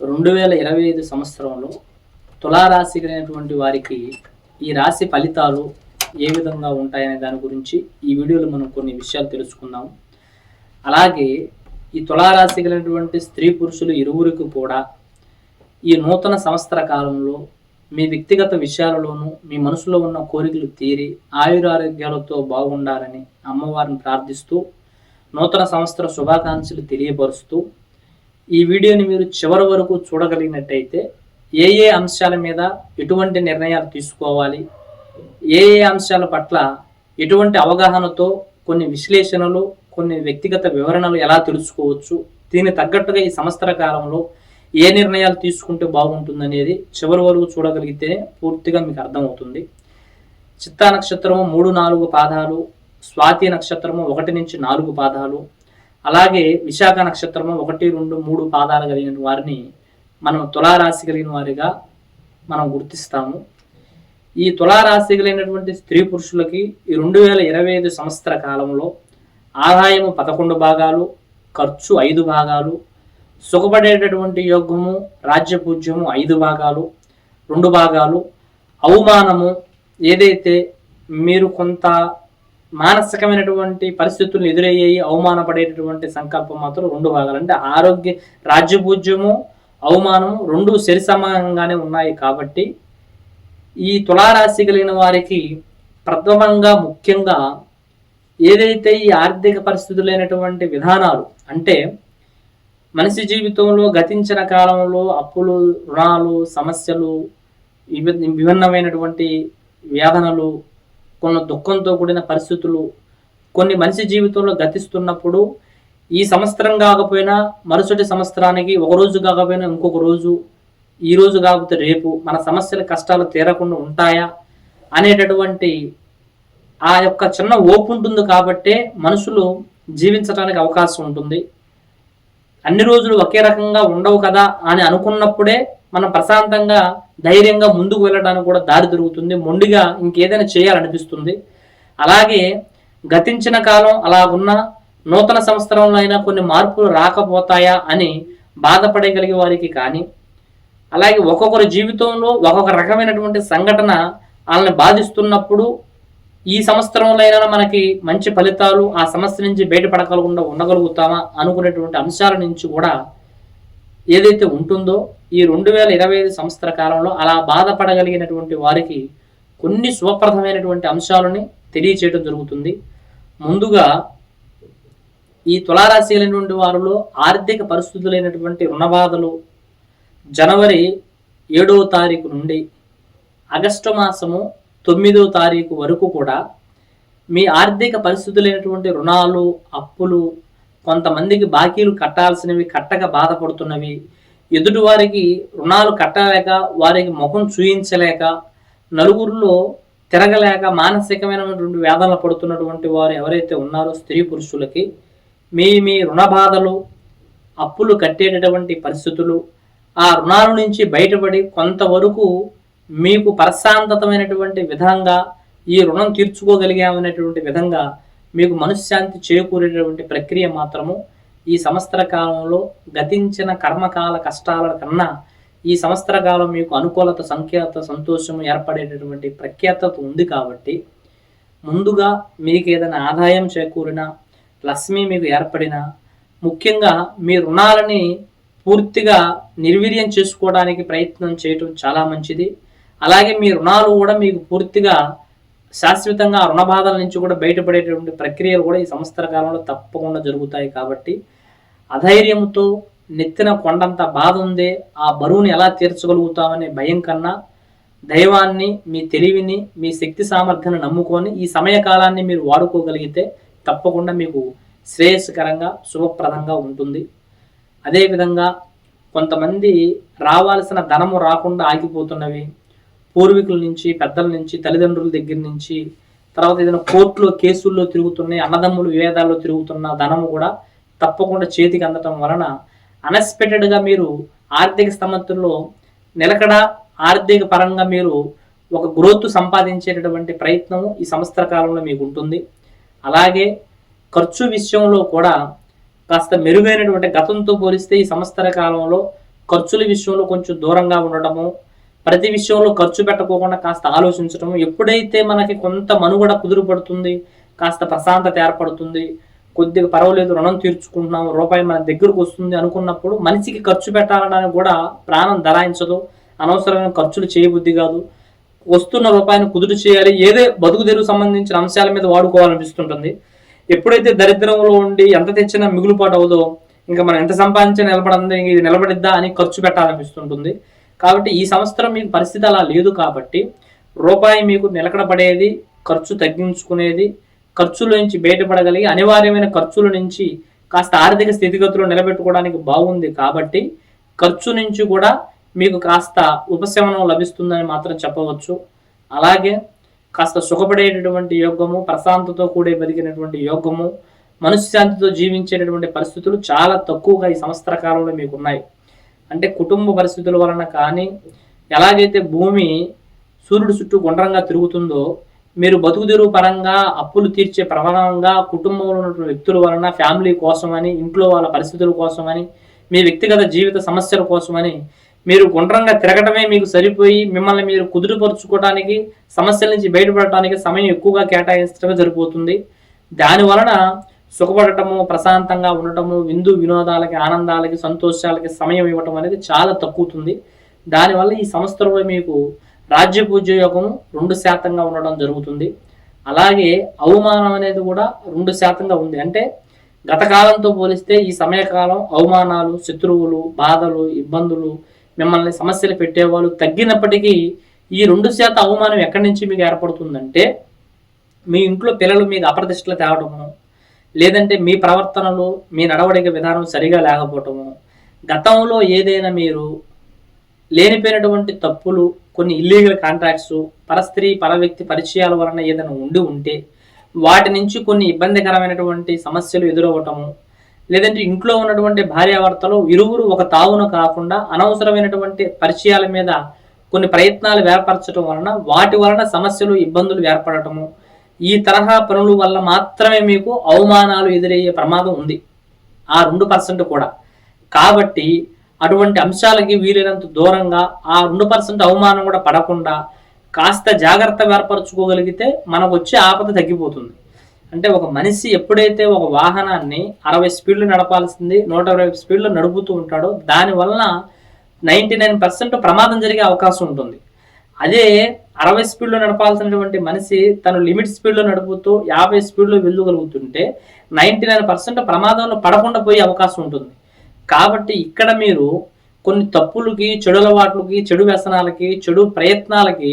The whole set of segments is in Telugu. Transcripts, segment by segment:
రెండు వేల ఇరవై ఐదు సంవత్సరంలో తులారాశి కలిగినటువంటి వారికి ఈ రాశి ఫలితాలు ఏ విధంగా ఉంటాయనే దాని గురించి ఈ వీడియోలో మనం కొన్ని విషయాలు తెలుసుకుందాం. అలాగే ఈ తులారాశి కలిగినటువంటి స్త్రీ పురుషులు ఇరువురికి కూడా ఈ నూతన సంవత్సర కాలంలో మీ వ్యక్తిగత విషయాలలోనూ మీ మనసులో ఉన్న కోరికలు తీరి ఆయురారోగ్యాలతో బాగుండాలని అమ్మవారిని ప్రార్థిస్తూ నూతన సంవత్సర శుభాకాంక్షలు తెలియపరుస్తూ ఈ వీడియోని మీరు చివరి వరకు చూడగలిగినట్టయితే ఏ ఏ అంశాల మీద ఎటువంటి నిర్ణయాలు తీసుకోవాలి ఏ ఏ అంశాల పట్ల ఎటువంటి అవగాహనతో కొన్ని విశ్లేషణలు కొన్ని వ్యక్తిగత వివరణలు ఎలా తెలుసుకోవచ్చు దీని తగ్గట్టుగా ఈ సంవత్సర కాలంలో ఏ నిర్ణయాలు తీసుకుంటే బాగుంటుందనేది చివరి వరకు చూడగలిగితేనే పూర్తిగా మీకు అర్థమవుతుంది. చిత్తా నక్షత్రము మూడు నాలుగు పాదాలు స్వాతి నక్షత్రము ఒకటి నుంచి నాలుగు పాదాలు అలాగే విశాఖ నక్షత్రము ఒకటి రెండు మూడు పాదాలు కలిగిన వారిని మనం తులారాశి కలిగిన వారిగా మనం గుర్తిస్తాము. ఈ తులారాశి కలిగినటువంటి స్త్రీ పురుషులకి ఈ రెండు వేల ఇరవై ఐదు సంవత్సర కాలంలో ఆదాయము పదకొండు భాగాలు ఖర్చు ఐదు భాగాలు సుఖపడేటటువంటి యోగము రాజ్యపూజ్యము ఐదు భాగాలు రెండు భాగాలు అవమానము ఏదైతే మీరు కొంత మానసికమైనటువంటి పరిస్థితులు ఎదురయ్యాయి అవమానపడేటటువంటి సంకల్పం మాత్రం రెండు భాగాలు. అంటే ఆరోగ్య రాజ్యపూజ్యము అవమానము రెండు సరి సమానంగానే ఉన్నాయి కాబట్టి ఈ తులారాశి కలిగిన వారికి ప్రథమంగా ముఖ్యంగా ఏదైతే ఈ ఆర్థిక పరిస్థితులైనటువంటి విధానాలు అంటే మనిషి జీవితంలో గతించిన కాలంలో అప్పులు రుణాలు సమస్యలు విభిన్నమైనటువంటి వేదనలు కొన్ని దుఃఖంతో కూడిన పరిస్థితులు కొన్ని మనిషి జీవితంలో గతిస్తున్నప్పుడు ఈ సంవత్సరం కాకపోయినా మరుసటి సంవత్సరానికి ఒక రోజు కాకపోయినా ఇంకొక రోజు ఈ రోజు కాకపోతే రేపు మన సమస్యల కష్టాలు తీరకుండా ఉంటాయా అనేటటువంటి ఆ యొక్క చిన్న ఓపు ఉంటుంది కాబట్టే మనుషులు జీవించడానికి అవకాశం ఉంటుంది. అన్ని రోజులు ఒకే రకంగా ఉండవు కదా అని అనుకున్నప్పుడే మనం ప్రశాంతంగా ధైర్యంగా ముందుకు వెళ్ళడానికి కూడా దారి దొరుకుతుంది. మొండిగా ఇంకేదైనా చేయాలనిపిస్తుంది. అలాగే గతించిన కాలం అలా ఉన్న నూతన సంవత్సరంలో అయినా కొన్ని మార్పులు రాకపోతాయా అని బాధపడగలిగే వారికి కానీ అలాగే ఒక్కొక్కరి జీవితంలో ఒక్కొక్క రకమైనటువంటి సంఘటన వాళ్ళని బాధిస్తున్నప్పుడు ఈ సంవత్సరంలో అయినా మనకి మంచి ఫలితాలు ఆ సమస్య నుంచి బయటపడగలకుండా ఉండగలుగుతామా అనుకునేటువంటి అంశాల నుంచి కూడా ఏదైతే ఉంటుందో ఈ రెండు వేల ఇరవై ఐదు సంవత్సర కాలంలో అలా బాధపడగలిగినటువంటి వారికి కొన్ని శుభప్రదమైనటువంటి అంశాలని తెలియచేయడం జరుగుతుంది. ముందుగా ఈ తులారాశి అయినటువంటి వారిలో ఆర్థిక పరిస్థితులైనటువంటి రుణబాధలు జనవరి ఏడవ తారీఖు నుండి ఆగస్టు మాసము తొమ్మిదవ తారీఖు వరకు కూడా మీ ఆర్థిక పరిస్థితులైనటువంటి రుణాలు అప్పులు కొంతమందికి బాకీలు కట్టాల్సినవి కట్టక బాధపడుతున్నవి ఎదుటి వారికి రుణాలు కట్టలేక వారికి ముఖం చూయించలేక నలుగురిలో తిరగలేక మానసికమైనటువంటి వేదనలు పడుతున్నటువంటి వారు ఎవరైతే ఉన్నారో స్త్రీ పురుషులకి మీ మీ రుణ బాధలు అప్పులు కట్టేటటువంటి పరిస్థితులు ఆ రుణాల నుంచి బయటపడి కొంతవరకు మీకు ప్రశాంతతమైనటువంటి విధంగా ఈ రుణం తీర్చుకోగలిగామనేటువంటి విధంగా మీకు మనశ్శాంతి చేకూరేటటువంటి ప్రక్రియ మాత్రము ఈ సంవత్సర కాలంలో గతించిన కర్మకాల కష్టాల కన్నా ఈ సంవత్సర కాలం మీకు అనుకూలత సంఖ్యాత సంతోషము ఏర్పడేటటువంటి ప్రఖ్యాతత ఉంది కాబట్టి ముందుగా మీకు ఏదైనా ఆదాయం చేకూరినా లక్ష్మి మీకు ఏర్పడినా ముఖ్యంగా మీ రుణాలని పూర్తిగా నిర్వీర్యం చేసుకోవడానికి ప్రయత్నం చేయటం చాలా మంచిది. అలాగే మీ రుణాలు కూడా మీకు పూర్తిగా శాశ్వతంగా రుణ బాధల నుంచి కూడా బయటపడేటటువంటి ప్రక్రియలు కూడా ఈ సంవత్సర కాలంలో తప్పకుండా జరుగుతాయి కాబట్టి అధైర్యంతో నెత్తిన కొండంత బాధ ఉందే ఆ బరువుని ఎలా తీర్చగలుగుతామనే భయం కన్నా దైవాన్ని మీ తెలివిని మీ శక్తి సామర్థ్యాన్ని నమ్ముకొని ఈ సమయకాలాన్ని మీరు వాడుకోగలిగితే తప్పకుండా మీకు శ్రేయస్కరంగా శుభప్రదంగా ఉంటుంది. అదేవిధంగా కొంతమంది రావాల్సిన ధనము రాకుండా ఆగిపోతున్నవి పూర్వీకుల నుంచి పెద్దల నుంచి తల్లిదండ్రుల దగ్గర నుంచి తర్వాత ఏదైనా కోర్టులో కేసుల్లో తిరుగుతున్నాయి అన్నదమ్ములు వివేదాల్లో తిరుగుతున్న ధనము కూడా తప్పకుండా చేతికి అందటం వలన అన్ఎక్స్పెక్టెడ్గా మీరు ఆర్థిక సమర్థుల్లో నిలకడ ఆర్థిక పరంగా మీరు ఒక గ్రోత్ సంపాదించేటటువంటి ప్రయత్నం ఈ సంవత్సర కాలంలో మీకు ఉంటుంది. అలాగే ఖర్చు విషయంలో కూడా కాస్త మెరుగైనటువంటి గతంతో పోలిస్తే ఈ సంవత్సర కాలంలో ఖర్చుల విషయంలో కొంచెం దూరంగా ఉండటము ప్రతి విషయంలో ఖర్చు పెట్టకోకుండా కాస్త ఆలోచించడం ఎప్పుడైతే మనకి కొంత మనుగడ కుదురుపడుతుంది కాస్త ప్రశాంతత ఏర్పడుతుంది కొద్దిగా పర్వాలేదు రుణం తీర్చుకుంటున్నాం రూపాయి మన దగ్గరకు వస్తుంది అనుకున్నప్పుడు మనిషికి ఖర్చు పెట్టాలనడానికి కూడా ప్రాణం ధరాయించదు అనవసరమైన ఖర్చులు చేయబుద్ధి కాదు. వస్తున్న రూపాయిని కుదురు చేయాలి ఏదే బతుకు తెరువు సంబంధించిన అంశాల మీద వాడుకోవాలనిపిస్తుంటుంది. ఎప్పుడైతే దరిద్రంలో ఉండి ఎంత తెచ్చినా మిగులుపాటు అవదో ఇంకా మనం ఎంత సంపాదించినా నిలబడింది ఇది నిలబడిద్దా అని ఖర్చు పెట్టాలనిపిస్తుంటుంది. కాబట్టి ఈ సంవత్సరం మీకు పరిస్థితి అలా లేదు కాబట్టి రూపాయి మీకు నిలకడపడేది ఖర్చు తగ్గించుకునేది ఖర్చుల నుంచి బయటపడగలిగి అనివార్యమైన ఖర్చుల నుంచి కాస్త ఆర్థిక స్థితిగతులు నిలబెట్టుకోవడానికి బాగుంది కాబట్టి ఖర్చు నుంచి కూడా మీకు కాస్త ఉపశమనం లభిస్తుందని మాత్రం చెప్పవచ్చు. అలాగే కాస్త సుఖపడేటటువంటి యోగము ప్రశాంతతో కూడే బతికినటువంటి యోగము మనశ్శాంతితో జీవించేటటువంటి పరిస్థితులు చాలా తక్కువగా ఈ సంవత్సర కాలంలో మీకు ఉన్నాయి అంటే కుటుంబ పరిస్థితుల వలన కానీ ఎలాగైతే భూమి సూర్యుడు చుట్టూ గుండ్రంగా తిరుగుతుందో మీరు బతుకుదెరువు పరంగా అప్పులు తీర్చే ప్రమాణంగా కుటుంబంలో ఉన్నటువంటి వ్యక్తుల వలన ఫ్యామిలీ కోసమని ఇంట్లో వాళ్ళ పరిస్థితుల కోసమని మీ వ్యక్తిగత జీవిత సమస్యల కోసమని మీరు గుండ్రంగా తిరగటమే మీకు సరిపోయి మిమ్మల్ని మీరు కుదురుపరుచుకోవడానికి సమస్యల నుంచి బయటపడటానికి సమయం ఎక్కువగా కేటాయించడమే సరిపోతుంది దాని వలన సుఖపడటము ప్రశాంతంగా ఉండటము విందు వినోదాలకి ఆనందాలకి సంతోషాలకి సమయం ఇవ్వటం అనేది చాలా తక్కువతుంది. దానివల్ల ఈ సంవత్సరంలో మీకు రాజ్యపూజ్య యోగం రెండు శాతంగా ఉండడం జరుగుతుంది. అలాగే అవమానం అనేది కూడా రెండు శాతంగా ఉంది. అంటే గత కాలంతో పోలిస్తే ఈ సమయకాలం అవమానాలు శత్రువులు బాధలు ఇబ్బందులు మిమ్మల్ని సమస్యలు పెట్టేవాళ్ళు తగ్గినప్పటికీ ఈ రెండు శాతం అవమానం ఎక్కడి నుంచి మీకు ఏర్పడుతుందంటే మీ ఇంట్లో పిల్లలు మీకు అప్రదిష్టలు తేవడము లేదంటే మీ ప్రవర్తనలు మీ నడవడిక విధానం సరిగా లేకపోవటము గతంలో ఏదైనా మీరు లేనిపోయినటువంటి తప్పులు కొన్ని ఇల్లీగల్ కాంట్రాక్ట్స్ పరస్త్రీ పరవ్యక్తి పరిచయాల వలన ఏదైనా ఉండి ఉంటే వాటి నుంచి కొన్ని ఇబ్బందికరమైనటువంటి సమస్యలు ఎదురవ్వటము లేదంటే ఇంట్లో ఉన్నటువంటి భార్యాభర్తలు ఇరువురు ఒక తావును కాకుండా అనవసరమైనటువంటి పరిచయాల మీద కొన్ని ప్రయత్నాలు ఏర్పరచడం వలన వాటి వలన సమస్యలు ఇబ్బందులు ఏర్పడటము ఈ తరహా పనుల వల్ల మాత్రమే మీకు అవమానాలు ఎదురయ్యే ప్రమాదం ఉంది. ఆ రెండు పర్సెంట్ కూడా. కాబట్టి అటువంటి అంశాలకి వీలైనంత దూరంగా ఆ రెండు పర్సెంట్ అవమానం కూడా పడకుండా కాస్త జాగ్రత్త ఏర్పరచుకోగలిగితే మనకు వచ్చే ఆపద తగ్గిపోతుంది. అంటే ఒక మనిషి ఎప్పుడైతే ఒక వాహనాన్ని అరవై స్పీడ్లు నడపాల్సింది నూట ఇరవై స్పీడ్లో నడుపుతూ ఉంటాడో దానివల్ల నైంటీ నైన్ పర్సెంట్ ప్రమాదం జరిగే అవకాశం ఉంటుంది. అదే అరవై స్పీడ్లో నడపాల్సినటువంటి మనిషి తను లిమిట్ స్పీడ్లో నడుపుతూ యాభై స్పీడ్లో వెళ్ళగలుగుతుంటే నైంటీ నైన్ పర్సెంట్ ప్రమాదంలో పడకుండా పోయే అవకాశం ఉంటుంది. కాబట్టి ఇక్కడ మీరు కొన్ని తప్పులకి చెడు అలవాట్లకి చెడు వ్యసనాలకి చెడు ప్రయత్నాలకి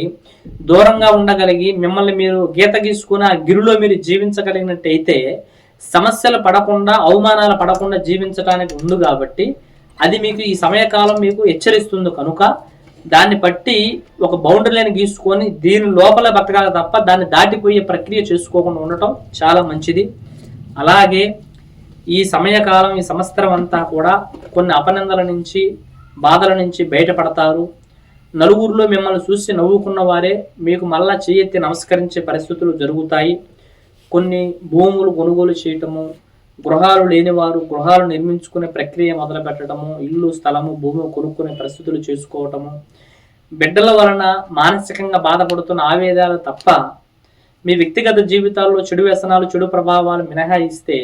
దూరంగా ఉండగలిగి మిమ్మల్ని మీరు గీత గీసుకుని ఆ గిరిలో మీరు జీవించగలిగినట్టయితే సమస్యలు పడకుండా అవమానాలు పడకుండా జీవించడానికి ఉంది కాబట్టి అది మీకు ఈ సమయకాలం మీకు హెచ్చరిస్తుంది కనుక దాన్ని బట్టి ఒక బౌండరీని గీసుకొని దీని లోపల బతకాలి తప్ప దాన్ని దాటిపోయే ప్రక్రియ చేసుకోకుండా ఉండటం చాలా మంచిది. అలాగే ఈ సమయకాలం ఈ సంవత్సరం అంతా కూడా కొన్ని అపనిందల నుంచి బాధల నుంచి బయటపడతారు. నలుగురిలో మిమ్మల్ని చూసి నవ్వుకున్న వారే మీకు మళ్ళా చేయెత్తి నమస్కరించే పరిస్థితులు జరుగుతాయి. కొన్ని భూములు కొనుగోలు చేయటము గృహాలు లేనివారు గృహాలు నిర్మించుకునే ప్రక్రియ మొదలు పెట్టడము ఇల్లు స్థలము భూమి కొనుక్కునే పరిస్థితులు చేసుకోవటము. బిడ్డల వలన మానసికంగా బాధపడుతున్న ఆవేదాలు తప్ప మీ వ్యక్తిగత జీవితాల్లో చెడు వ్యసనాలు చెడు ప్రభావాలు మినహాయిస్తే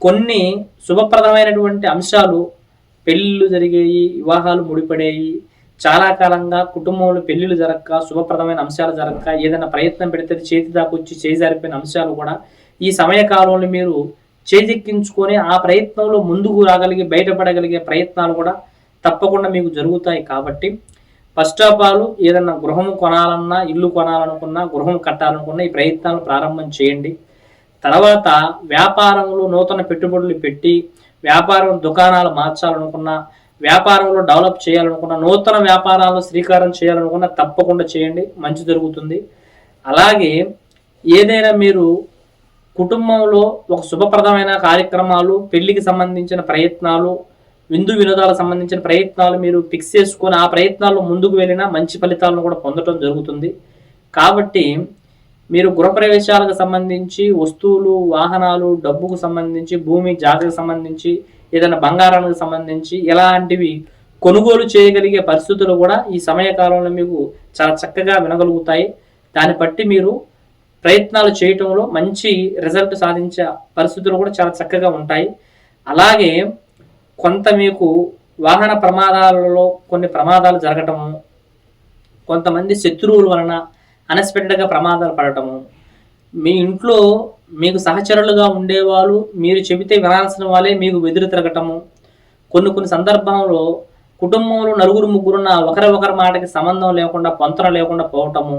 కొన్ని శుభప్రదమైనటువంటి అంశాలు పెళ్ళిళ్ళు జరిగేవి వివాహాలు ముడిపడేవి చాలా కాలంగా కుటుంబంలో పెళ్ళిళ్ళు జరగక శుభప్రదమైన అంశాలు జరగక ఏదైనా ప్రయత్నం పెడితే చేతి దాకా వచ్చి చేజారిపోయిన అంశాలు కూడా ఈ సమయ కాలంలో మీరు చేజెక్కించుకొని ఆ ప్రయత్నంలో ముందుకు రాగలిగి బయటపడగలిగే ప్రయత్నాలు కూడా తప్పకుండా మీకు జరుగుతాయి కాబట్టి ఫస్ట్ ఆఫ్ ఆల్ ఏదన్నా గృహం కొనాలన్నా ఇల్లు కొనాలనుకున్నా గృహం కట్టాలనుకున్నా ఈ ప్రయత్నాలు ప్రారంభం చేయండి. తర్వాత వ్యాపారంలో నూతన పెట్టుబడులు పెట్టి వ్యాపారం దుకాణాలు మార్చాలనుకున్నా వ్యాపారంలో డెవలప్ చేయాలనుకున్నా నూతన వ్యాపారాలు శ్రీకారం చేయాలనుకున్న తప్పకుండా చేయండి. మంచి జరుగుతుంది. అలాగే ఏదైనా మీరు కుటుంబంలో ఒక శుభప్రదమైన కార్యక్రమాలు పెళ్ళికి సంబంధించిన ప్రయత్నాలు విందు వినోదాలకు సంబంధించిన ప్రయత్నాలు మీరు ఫిక్స్ చేసుకొని ఆ ప్రయత్నాల్లో ముందుకు వెళ్ళినా మంచి ఫలితాలను కూడా పొందడం జరుగుతుంది. కాబట్టి మీరు గృహప్రవేశాలకు సంబంధించి వస్తువులు వాహనాలు డబ్బుకు సంబంధించి భూమి జాగకు సంబంధించి ఏదైనా బంగారానికి సంబంధించి ఎలాంటివి కొనుగోలు చేయగలిగే పరిస్థితులు కూడా ఈ సమయకాలంలో మీకు చాలా చక్కగా వినగలుగుతాయి. దాన్ని బట్టి మీరు ప్రయత్నాలు చేయటంలో మంచి రిజల్ట్ సాధించే పరిస్థితులు కూడా చాలా చక్కగా ఉంటాయి. అలాగే కొంత మీకు వాహన ప్రమాదాలలో కొన్ని ప్రమాదాలు జరగటము కొంతమంది శత్రువుల వలన అన్ఎక్స్పెక్టెడ్గా ప్రమాదాలు పడటము మీ ఇంట్లో మీకు సహచరులుగా ఉండేవాళ్ళు మీరు చెబితే వినాల్సిన వాళ్ళే మీకు వెదురు తిరగటము కొన్ని కొన్ని సందర్భంలో కుటుంబంలో నలుగురు ముగ్గురున్న ఒకరి ఒకరి మాటకి సంబంధం లేకుండా పొంతన లేకుండా పోవటము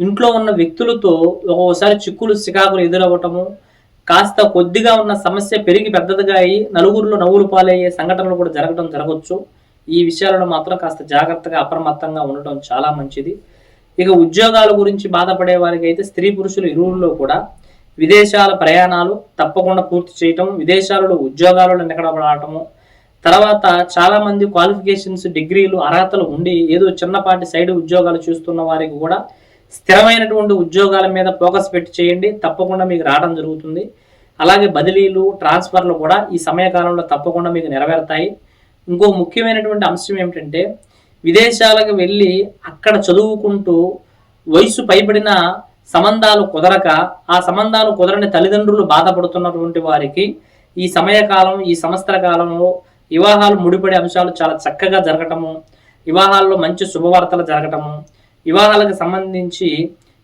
ఇంట్లో ఉన్న వ్యక్తులతో ఒక్కొక్కసారి చిక్కులు చికాకులు ఎదురవ్వటము కాస్త కొద్దిగా ఉన్న సమస్య పెరిగి పెద్దదిగా అయి నలుగురిలో నవ్వులు పాలయ్యే సంఘటనలు కూడా జరగడం జరగవచ్చు ఈ విషయాలలో మాత్రం కాస్త జాగ్రత్తగా అప్రమత్తంగా ఉండటం చాలా మంచిది. ఇక ఉద్యోగాల గురించి బాధపడే వారికి అయితే స్త్రీ పురుషులు ఇరువుల్లో కూడా విదేశాల ప్రయాణాలు తప్పకుండా పూర్తి చేయటం విదేశాలలో ఉద్యోగాలలో నిలకడబడటము తర్వాత చాలామంది క్వాలిఫికేషన్స్ డిగ్రీలు అర్హతలు ఉండి ఏదో చిన్నపాటి సైడ్ ఉద్యోగాలు చూస్తున్న వారికి కూడా స్థిరమైనటువంటి ఉద్యోగాల మీద ఫోకస్ పెట్టి చేయండి తప్పకుండా మీకు రావడం జరుగుతుంది. అలాగే బదిలీలు ట్రాన్స్ఫర్లు కూడా ఈ సమయకాలంలో తప్పకుండా మీకు నెరవేరుతాయి. ఇంకో ముఖ్యమైనటువంటి అంశం ఏమిటంటే విదేశాలకు వెళ్ళి అక్కడ చదువుకుంటూ వయసు పైబడిన సంబంధాలు కుదరక ఆ సంబంధాలు కుదరని తల్లిదండ్రులు బాధపడుతున్నటువంటి వారికి ఈ సమయకాలం ఈ సంవత్సర కాలంలో వివాహాలు ముడిపడే అంశాలు చాలా చక్కగా జరగటము వివాహాల్లో మంచి శుభవార్తలు జరగటము వివాహాలకు సంబంధించి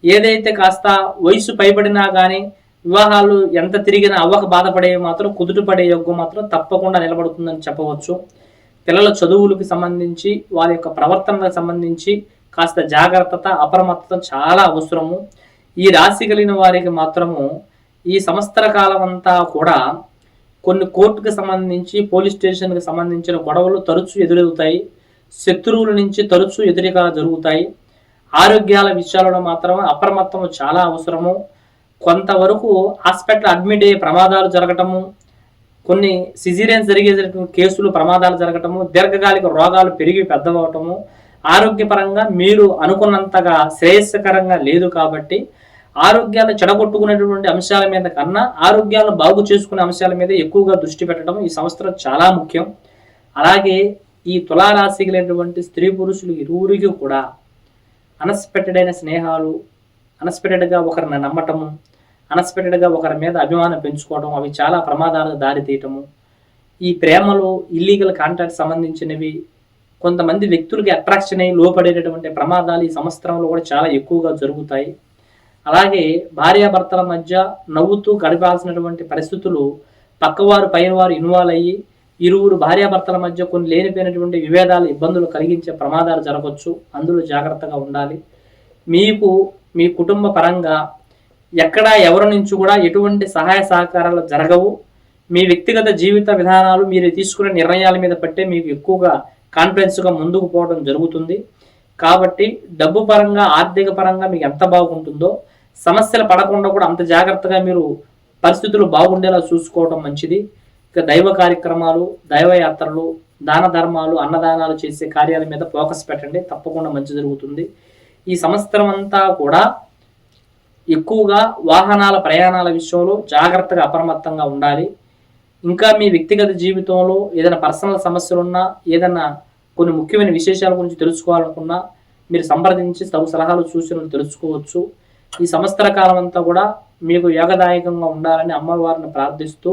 ఏదైతే కాస్త వయసు పైబడినా కానీ వివాహాలు ఎంత తిరిగినా అవ్వక బాధపడే మాత్రం కుదుటపడే యోగం మాత్రం తప్పకుండా నిలబడుతుందని చెప్పవచ్చు. పిల్లల చదువులకు సంబంధించి వారి యొక్క ప్రవర్తనకు సంబంధించి కాస్త జాగ్రత్తత అప్రమత్తత చాలా అవసరము. ఈ రాశి కలిగిన వారికి మాత్రము ఈ సంవత్సర కాలం అంతా కూడా కొన్ని కోర్టుకు సంబంధించి పోలీస్ స్టేషన్కి సంబంధించిన గొడవలు తరచూ ఎదురవుతాయి. శత్రువుల నుంచి తరచూ ఎదురుగా జరుగుతాయి. ఆరోగ్యాల విషయాలలో మాత్రం అప్రమత్తము చాలా అవసరము. కొంతవరకు హాస్పిటల్ అడ్మిట్ అయ్యే ప్రమాదాలు జరగటము కొన్ని సిజీరియన్స్ జరిగే కేసులు ప్రమాదాలు జరగటము దీర్ఘకాలిక రోగాలు పెరిగి పెద్దవటము ఆరోగ్యపరంగా మీరు అనుకున్నంతగా శ్రేయస్కరంగా లేదు కాబట్టి ఆరోగ్యాన్ని చెడగొట్టుకునేటువంటి అంశాల మీద కన్నా ఆరోగ్యాలను బాగు చేసుకునే అంశాల మీద ఎక్కువగా దృష్టి పెట్టడం ఈ సంవత్సరం చాలా ముఖ్యం. అలాగే ఈ తులారాశి కలిగినటువంటి స్త్రీ పురుషులు ఇరువురికి కూడా అన్ఎక్స్పెక్టెడ్ అయిన స్నేహాలు అన్ఎక్స్పెక్టెడ్గా ఒకరిని నమ్మటము అన్ఎక్స్పెక్టెడ్గా ఒకరి మీద అభిమానం పెంచుకోవడం అవి చాలా ప్రమాదాలకు దారి తీయటము. ఈ ప్రేమలో ఇల్లీగల్ కాంటాక్ట్ సంబంధించినవి కొంతమంది వ్యక్తులకి అట్రాక్షన్ అయ్యి లోపడేటటువంటి ప్రమాదాలు ఈ సంవత్సరంలో కూడా చాలా ఎక్కువగా జరుగుతాయి. అలాగే భార్యాభర్తల మధ్య నవ్వుతూ గడపాల్సినటువంటి పరిస్థితులు పక్కవారు పైనవారు ఇన్వాల్వ్ అయ్యి ఇరువురు భార్యాభర్తల మధ్య కొన్ని లేనిపోయినటువంటి విభేదాలు ఇబ్బందులు కలిగించే ప్రమాదాలు జరగవచ్చు అందులో జాగ్రత్తగా ఉండాలి. మీకు మీ కుటుంబ పరంగా ఎక్కడ ఎవరి నుంచి కూడా ఎటువంటి సహాయ సహకారాలు జరగవు. మీ వ్యక్తిగత జీవిత విధానాలు మీరు తీసుకునే నిర్ణయాల మీద పట్టే మీకు ఎక్కువగా కాన్ఫిడెన్స్గా ముందుకు పోవడం జరుగుతుంది. కాబట్టి డబ్బు పరంగా ఆర్థిక పరంగా మీకు ఎంత బాగుంటుందో సమస్యలు పడకుండా కూడా అంత జాగ్రత్తగా మీరు పరిస్థితులు బాగుండేలా చూసుకోవడం మంచిది. ఇక దైవ కార్యక్రమాలు దైవ యాత్రలు దాన ధర్మాలు అన్నదానాలు చేసే కార్యాల మీద ఫోకస్ పెట్టండి. తప్పకుండా మంచి జరుగుతుంది. ఈ సంవత్సరం అంతా కూడా ఎక్కువగా వాహనాల ప్రయాణాల విషయంలో జాగ్రత్తగా అప్రమత్తంగా ఉండాలి. ఇంకా మీ వ్యక్తిగత జీవితంలో ఏదైనా పర్సనల్ సమస్యలు ఉన్నా ఏదైనా కొన్ని ముఖ్యమైన విశేషాల గురించి తెలుసుకోవాలనుకున్నా మీరు సంప్రదించి తగు సలహాలు సూచనలు తెలుసుకోవచ్చు. ఈ సంవత్సర కాలం అంతా కూడా మీకు యోగదాయకంగా ఉండాలని అమ్మవారిని ప్రార్థిస్తూ